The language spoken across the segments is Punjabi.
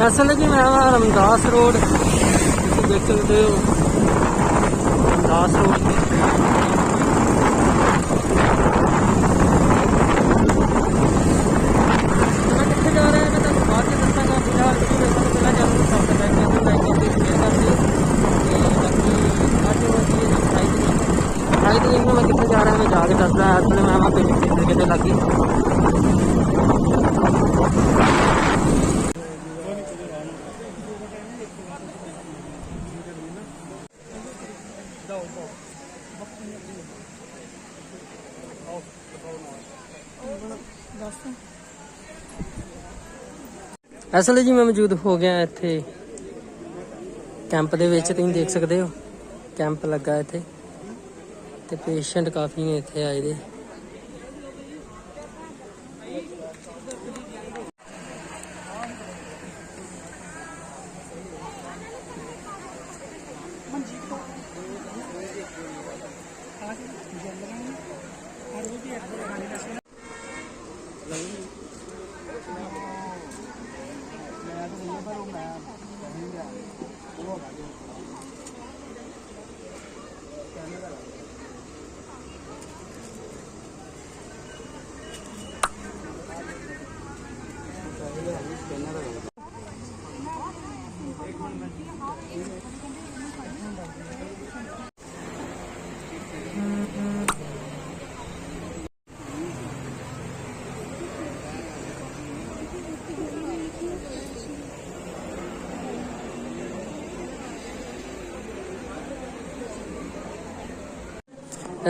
ਅਸਲ ਜੀ ਮੈਂ ਰਮਦਾਸ ਰੋਡ ਤੁਸੀਂ ਦੇਖ ਸਕਦੇ ਹੋ ਰਮਦਾਸ ਰੋਡ ਮੈਂ ਕਿੱਥੇ ਜਾ ਰਿਹਾ ਮੈਂ ਤੁਹਾਨੂੰ ਬਾਅਦ ਚ ਦੱਸਾਂਗਾ ਫਿਲਹਾਲ ਤੁਸੀਂ ਮੇਰੇ ਕੋਲ ਪਹਿਲਾਂ ਜਾਣੋ ਸਬਸਕ੍ਰਾਈਬ ਕਰ ਦਿਓ ਲਾਈਕ ਕਰ ਦਿਓ ਸ਼ੇਅਰ ਕਰ ਦਿਓ ਤੇ ਬਾਕੀ ਅੱਜ ਉਹ ਜੀ ਸਾਈਡ ਦੀ ਸਾਈਡ ਦੀ ਮੈਂ ਕਿੱਥੇ ਜਾ ਰਿਹਾ ਮੈਂ ਜਾ ਕੇ ਦੱਸਦਾ ਆਪਣੇ ਮੈਂ ਆਵਾਂ ਪਿੰਡ ਕਿੱਥੇ ਕਿਤੇ ਲੱਗੀ ਅਸਲ ਜੀ ਮੈਂ ਮੌਜੂਦ ਹੋ ਗਿਆ ਇੱਥੇ। ਕੈਂਪ ਦੇ ਵਿੱਚ ਤੁਸੀਂ ਦੇਖ ਸਕਦੇ ਹੋ। ਕੈਂਪ ਲੱਗਾ ਇੱਥੇ। ਤੇ ਪੇਸ਼ੈਂਟ ਕਾਫੀ ਨੇ ਇੱਥੇ ਆਏ ਦੇ।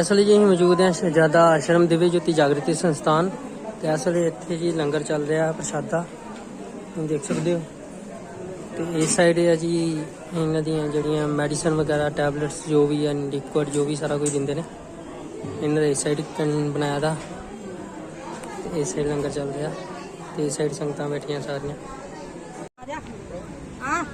ਅਸਲ ਜੀ ਅਸੀਂ ਮੌਜੂਦ ਹਾਂ ਸ਼ਹਿਜ਼ਾਦਾ ਆਸ਼ਰਮ ਦਿਵਯ ਜੋਤੀ ਜਾਗਰਤੀ ਸੰਸਥਾਨ ਤੇ ਅਸਲ ਇੱਥੇ ਜੀ ਲੰਗਰ ਚੱਲ ਰਿਹਾ ਪ੍ਰਸ਼ਾਦਾ। ਤੁਸੀਂ ਦੇਖ ਸਕਦੇ ਹੋ। ਤੇ ਇਸ ਸਾਈਡ ਹੈ ਜੀ ਇਹਨਾਂ ਦੀਆਂ ਜਿਹੜੀਆਂ ਮੈਡੀਸਨ ਵਗੈਰਾ ਟੈਬਲੇਟਸ ਜੋ ਵੀ ਹੈ ਲਿਕੁਇਡ ਜੋ ਵੀ ਸਾਰਾ ਕੁਝ ਦਿੰਦੇ ਨੇ। ਇਹਨਾਂ ਦੇ ਇਸ ਸਾਈਡ ਬਣਾਇਆ ਦਾ। ਇਸ ਸਾਈਡ ਲੰਗਰ ਚੱਲ ਰਿਹਾ। ਤੇ ਇਸ ਸਾਈਡ ਸੰਗਤਾਂ ਬੈਠੀਆਂ ਸਾਰੀਆਂ। ਆ ਜਾ। ਆ।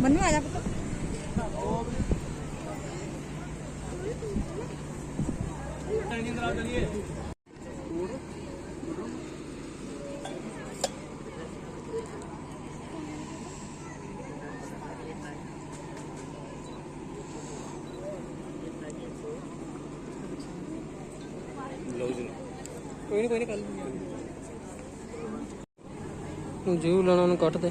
ਮੰਨੂ ਆ ਜਾ ਪੁੱਤ। ਕੋਈ ਨਹੀਂ ਕੋਈ ਨਹੀਂ ਕੱਲ ਜੂ ਲੈਣਾ ਨੂੰ ਕੱਟ ਦੇ।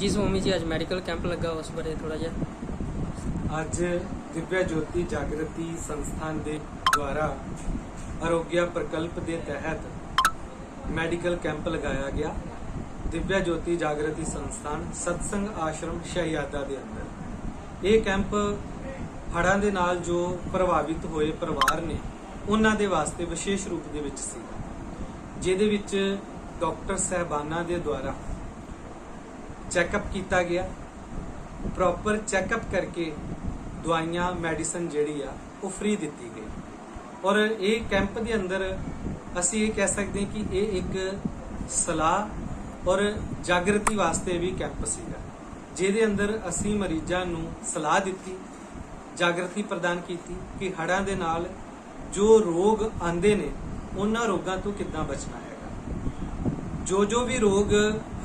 ਜੀ ਸੋਮੀ ਜੀ ਅੱਜ ਮੈਡੀਕਲ ਕੈਂਪ ਲੱਗਾ, ਉਸ ਬਾਰੇ ਥੋੜਾ ਜਿਹਾ। ਅੱਜ ਦਿਵਿਆ ਜੋਤੀ ਜਾਗਰਤੀ ਸੰਸਥਾਨ ਦੇ ਦੁਆਰਾ ਆਰੋਗਿਆ ਪ੍ਰਕਲਪ ਦੇ ਤਹਿਤ ਮੈਡੀਕਲ ਕੈਂਪ ਲਗਾਇਆ ਗਿਆ। ਦਿਵਿਆ ਜੋਤੀ ਜਾਗਰਤੀ ਸੰਸਥਾਨ ਸਤਸੰਗ ਆਸ਼ਰਮ ਸ਼ਹਿਯਾਦਾ ਦੇ ਅੰਦਰ। ਇਹ ਕੈਂਪ ਹੜ੍ਹਾਂ ਦੇ ਨਾਲ ਜੋ ਪ੍ਰਭਾਵਿਤ ਹੋਏ ਪਰਿਵਾਰ ਨੇ, ਉਹਨਾਂ ਦੇ ਵਾਸਤੇ ਵਿਸ਼ੇਸ਼ ਰੂਪ ਦੇ ਵਿੱਚ ਸੀ ਜਿਹਦੇ ਵਿੱਚ ਡਾਕਟਰ ਸਹਿਬਾਨਾਂ ਦੇ ਦੁਆਰਾ ਚੈੱਕਅਪ ਕੀਤਾ ਗਿਆ। ਪ੍ਰੋਪਰ ਚੈੱਕਅਪ ਕਰਕੇ ਦਵਾਈਆਂ ਮੈਡੀਸਨ ਜਿਹੜੀ ਆ, ਉਹ ਫ੍ਰੀ ਦਿੱਤੀ ਗਈ। ਔਰ ਇਹ ਕੈਂਪ ਦੇ ਅੰਦਰ ਅਸੀਂ ਇਹ ਕਹਿ ਸਕਦੇ ਹਾਂ ਕਿ ਇਹ ਇੱਕ ਸਲਾਹ ਔਰ ਜਾਗਰਤੀ ਵਾਸਤੇ ਵੀ ਕੈਂਪ ਸੀਗਾ। ਜਿਹਦੇ ਅੰਦਰ ਅਸੀਂ ਮਰੀਜ਼ਾਂ ਨੂੰ ਸਲਾਹ ਦਿੱਤੀ, ਜਾਗਰਤੀ ਪ੍ਰਦਾਨ ਕੀਤੀ ਕਿ ਹੜ੍ਹਾਂ ਦੇ ਨਾਲ ਜੋ ਰੋਗ ਆਂਦੇ ਨੇ, ਉਹਨਾਂ ਰੋਗਾਂ ਤੋਂ ਕਿੱਦਾਂ ਬਚਣਾ ਹੈਗਾ। ਜੋ ਜੋ ਵੀ ਰੋਗ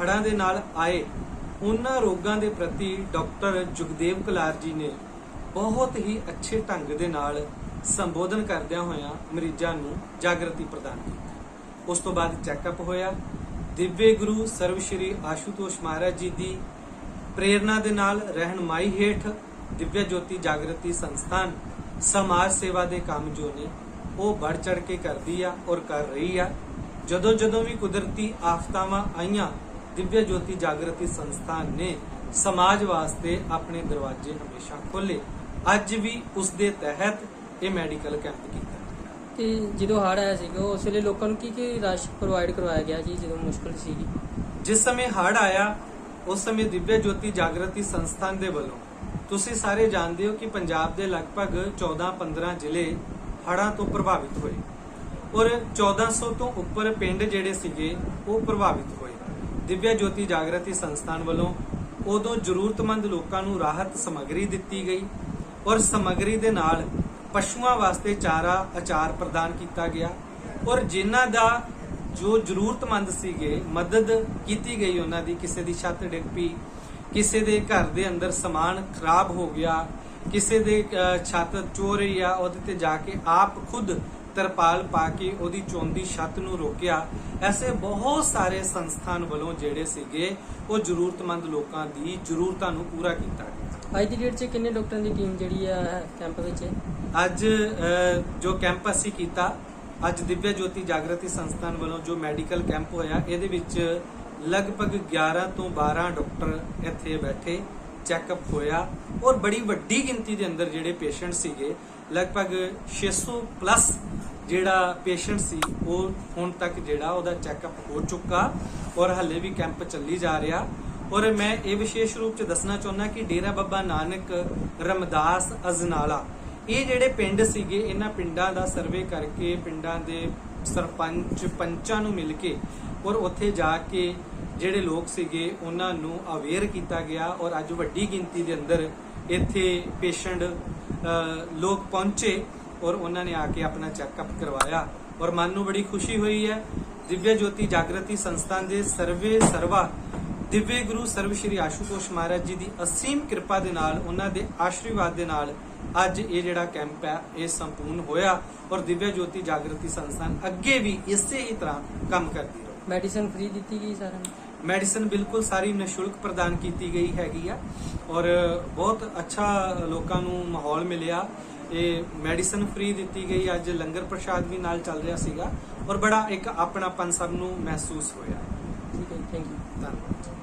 ਹੜ੍ਹਾਂ ਦੇ ਨਾਲ ਆਏ ਉਹਨਾਂ ਰੋਗਾਂ ਦੇ ਪ੍ਰਤੀ ਡਾਕਟਰ ਜੁਗਦੇਵ ਕਲਾਰ ਜੀ ਨੇ ਬਹੁਤ ਹੀ ਅੱਛੇ ਢੰਗ ਦੇ ਨਾਲ ਸੰਬੋਧਨ ਕਰਦਿਆਂ ਹੋਇਆਂ ਮਰੀਜ਼ਾਂ ਨੂੰ ਜਾਗਰਤੀ ਪ੍ਰਦਾਨ ਕੀਤੀ। ਉਸ ਤੋਂ ਬਾਅਦ ਚੈੱਕਅਪ ਹੋਇਆ। ਦਿਵਯ ਗੁਰੂ ਸਰਵ ਸ਼੍ਰੀ ਆਸ਼ੂਤੋਸ਼ ਮਹਾਰਾਜ ਜੀ ਦੀ ਪ੍ਰੇਰਣਾ ਦੇ ਨਾਲ ਰਹਿਨਮਾਈ ਹੇਠ ਦਿਵਯ ਜੋਤੀ ਜਾਗਰਤੀ ਸੰਸਥਾਨ ਸਮਾਜ ਸੇਵਾ ਦੇ ਕੰਮ ਜੋ ਨੇ, ਉਹ ਵੱਧ ਚੜ ਕੇ ਕਰਦੀ ਆ ਔਰ ਕਰ ਰਹੀ ਆ। ਜਦੋਂ ਜਦੋਂ ਵੀ ਕੁਦਰਤੀ ਆਫਤਾਵਾਂ ਆਈਆਂ ਦਿਵਯ ਜੋਤੀ ਜਾਗਰਤੀ ਸੰਸਥਾਨ ਨੇ ਸਮਾਜ ਵਾਸਤੇ ਆਪਣੇ ਦਰਵਾਜ਼ੇ ਹਮੇਸ਼ਾ ਖੋਲੇ ਅੱਜ ਵੀ ਉਸ ਦੇ ਤਹਿਤ ਇਹ ਮੈਡੀਕਲ ਕੈਂਪ ਕੀਤਾ ਤੇ ਜਦੋਂ ਹੜ੍ਹ ਆਇਆ ਸੀਗਾ ਉਸ ਵੇਲੇ ਲੋਕਾਂ ਨੂੰ ਕੀ ਕੀ ਰਸ਼ ਪ੍ਰੋਵਾਈਡ ਕਰਵਾਇਆ ਗਿਆ ਜੀ ਜਦੋਂ ਮੁਸ਼ਕਲ ਸੀਗੀ ਜਿਸ ਸਮੇਂ ਹੜ੍ਹ ਆਇਆ ਉਸ ਸਮੇਂ ਦਿਵਯ ਜੋਤੀ ਜਾਗਰਤੀ ਸੰਸਥਾਨ ਦੇ ਵੱਲੋਂ ਤੁਸੀਂ ਸਾਰੇ ਜਾਣਦੇ ਹੋ ਕਿ ਪੰਜਾਬ ਦੇ ਲਗਭਗ 14-15 ਜ਼ਿਲ੍ਹੇ ਹੜ੍ਹਾਂ ਤੋਂ ਪ੍ਰਭਾਵਿਤ ਹੋਏ ਔਰ 1400 ਤੋਂ ਉੱਪਰ ਪਿੰਡ ਜਿਹੜੇ ਸੀਗੇ ਉਹ ਪ੍ਰਭਾਵਿਤ ਹੋਏ ਦਿਵਯ ਜੋਤੀ ਜਾਗਰਤੀ ਸੰਸਥਾਨ ਵੱਲੋਂ ਉਦੋਂ ਜ਼ਰੂਰਤਮੰਦ ਲੋਕਾਂ ਨੂੰ ਰਾਹਤ ਸਮੱਗਰੀ ਦਿੱਤੀ ਗਈ ਔਰ ਸਮੱਗਰੀ ਦੇ ਨਾਲ ਪਸ਼ੂਆਂ ਵਾਸਤੇ ਚਾਰਾ, ਅਚਾਰ ਪ੍ਰਦਾਨ ਕੀਤਾ ਗਿਆ ਔਰ ਜਿਨ੍ਹਾਂ ਦਾ ਜੋ ਜ਼ਰੂਰਤਮੰਦ ਸੀਗੇ, ਮਦਦ ਕੀਤੀ ਗਈ ਉਹਨਾਂ ਦੀ, ਕਿਸੇ ਦੀ ਛੱਤ ਡਿੱਗ ਪਈ, ਕਿਸੇ ਦੇ ਘਰ ਦੇ ਅੰਦਰ ਸਮਾਨ ਖਰਾਬ ਹੋ ਗਿਆ, ਕਿਸੇ ਦੇ ਛੱਤ ਚੋਰੀ ਆ, ਉਹਦੇ ਤੇ ਜਾ ਕੇ ਆਪ ਖੁਦ ਤਰਪਾਲ ਪਾ ਕੇ ਉਹਦੀ ਚੋਂਦੀ ਛੱਤ ਨੂੰ ਰੋਕਿਆ। ਐਸੇ ਬਹੁਤ ਸਾਰੇ ਸੰਸਥਾਨ ਵੱਲੋਂ ਜਿਹੜੇ ਸੀਗੇ ਉਹ ਜ਼ਰੂਰਤਮੰਦ ਲੋਕਾਂ ਦੀ ਜ਼ਰੂਰਤਾਂ ਨੂੰ ਪੂਰਾ ਕੀਤਾ ਗਿਆ। ਅੱਜ ਦੀ ਡੇਟ 'ਚ ਕਿੰਨੇ ਡਾਕਟਰਾਂ ਦੀ ਟੀਮ ਜਿਹੜੀ ਆ ਕੈਂਪ ਵਿੱਚ ਅੱਜ ਜੋ ਕੈਂਪ ਅਸੀਂ ਕੀਤਾ ਅੱਜ ਦਿਵਯ ਜੋਤੀ ਜਾਗਰਤੀ ਸੰਸਥਾਨ ਵੱਲੋਂ ਜੋ ਮੈਡੀਕਲ ਕੈਂਪ ਹੋਇਆ ਇਹਦੇ ਵਿੱਚ ਲਗਭਗ 11 ਤੋਂ 12 ਡਾਕਟਰ ਇੱਥੇ ਬੈਠੇ ਚੈੱਕਅਪ ਹੋਇਆ। ਔਰ ਬੜੀ ਵੱਡੀ ਗਿਣਤੀ ਦੇ ਅੰਦਰ ਜਿਹੜੇ ਪੇਸ਼ੈਂਟ ਸੀਗੇ ਲਗਭਗ 600 ਪਲੱਸ ਜਿਹੜਾ ਪੇਸ਼ੈਂਟ ਸੀ, ਉਹ ਹੁਣ ਤੱਕ ਜਿਹੜਾ ਉਹਦਾ ਚੈੱਕਅਪ ਹੋ ਚੁੱਕਾ ਔਰ ਹੱਲੇ ਵੀ ਕੈਂਪ ਚੱਲੀ ਜਾ ਰਿਹਾ। ਔਰ ਮੈਂ ਇਹ ਵਿਸ਼ੇਸ਼ ਰੂਪ ਚ ਦੱਸਣਾ ਚਾਹੁੰਦਾ ਕਿ ਡੇਰਾ ਬੱਬਾ ਨਾਨਕ, ਰਮਦਾਸ, ਅਜਨਾਲਾ, ਇਹ ਜਿਹੜੇ ਪਿੰਡ ਸੀਗੇ, ਇਹਨਾਂ ਪਿੰਡਾਂ ਦਾ ਸਰਵੇ ਕਰਕੇ ਪਿੰਡਾਂ ਦੇ ਸਰਪੰਚ ਪੰਚਾਂ ਨੂੰ ਮਿਲ ਕੇ ਔਰ ਉੱਥੇ ਜਾ ਕੇ ਜਿਹੜੇ ਲੋਕ ਸੀਗੇ, ਉਹਨਾਂ ਨੂੰ ਅਵੇਅਰ ਕੀਤਾ ਗਿਆ ਔਰ ਅੱਜ ਵੱਡੀ ਗਿਣਤੀ ਦੇ ਅੰਦਰ ਇੱਥੇ ਪੇਸ਼ੈਂਟ ਲੋਕ ਪਹੁੰਚੇ। ਔਰ ਉਹਨਾਂ ਨੇ ਆ ਕੇ ਆਪਣਾ ਚੈੱਕਅਪ ਕਰਵਾਇਆ ਔਰ ਮਨ ਨੂੰ ਬੜੀ ਖੁਸ਼ੀ ਹੋਈ ਹੈ। ਦਿਵਯ ਜੋਤੀ ਜਾਗਰਤੀ ਸੰਸਥਾਨ ਦੇ ਸਰਵੇ ਸਰਵਾ ਦਿਵਯ ਗੁਰੂ ਸਰਵ ਸ਼੍ਰੀ ਆਸ਼ੂਤੋਸ਼ ਮਹਾਰਾਜ ਜੀ ਦੀ ਅਸੀਮ ਕਿਰਪਾ ਦੇ ਨਾਲ ਉਹਨਾਂ ਦੇ ਆਸ਼ੀਰਵਾਦ ਦੇ ਨਾਲ ਅੱਜ ਇਹ ਜਿਹੜਾ ਕੈਂਪ ਹੈ ਇਹ ਸੰਪੂਰਨ ਹੋਇਆ ਔਰ ਦਿਵਯ ਜੋਤੀ ਜਾਗਰਤੀ ਸੰਸਥਾਨ ਅੱਗੇ ਵੀ ਇਸੇ ਹੀ ਤਰ੍ਹਾਂ ਕੰਮ ਕਰਦੀ ਰਹੇ। ਮੈਡੀਸਨ ਫ੍ਰੀ ਦਿੱਤੀ ਗਈ ਸਾਰਿਆਂ ਨੂੰ? ਮੈਡੀਸਨ ਬਿਲਕੁਲ ਸਾਰੀ ਨਿਸ਼ੁਲਕ ਪ੍ਰਦਾਨ ਕੀਤੀ ਗਈ ਹੈਗੀ ਆ ਔਰ ਬਹੁਤ ਅੱਛਾ ਲੋਕਾਂ ਨੂੰ ਮਾਹੌਲ ਮਿਲਿਆ। ਇਹ ਮੈਡੀਸਨ ਫ੍ਰੀ ਦਿੱਤੀ ਗਈ ਅੱਜ ਲੰਗਰ ਪ੍ਰਸ਼ਾਦ ਵੀ ਨਾਲ ਚੱਲ ਰਿਹਾ ਸੀਗਾ ਔਰ ਬੜਾ ਇੱਕ ਆਪਣਾਪਨ ਸਭ ਨੂੰ ਮਹਿਸੂਸ ਹੋਇਆ। ਠੀਕ ਹੈ ਥੈਂਕ ਯੂ ਧੰਨਵਾਦ।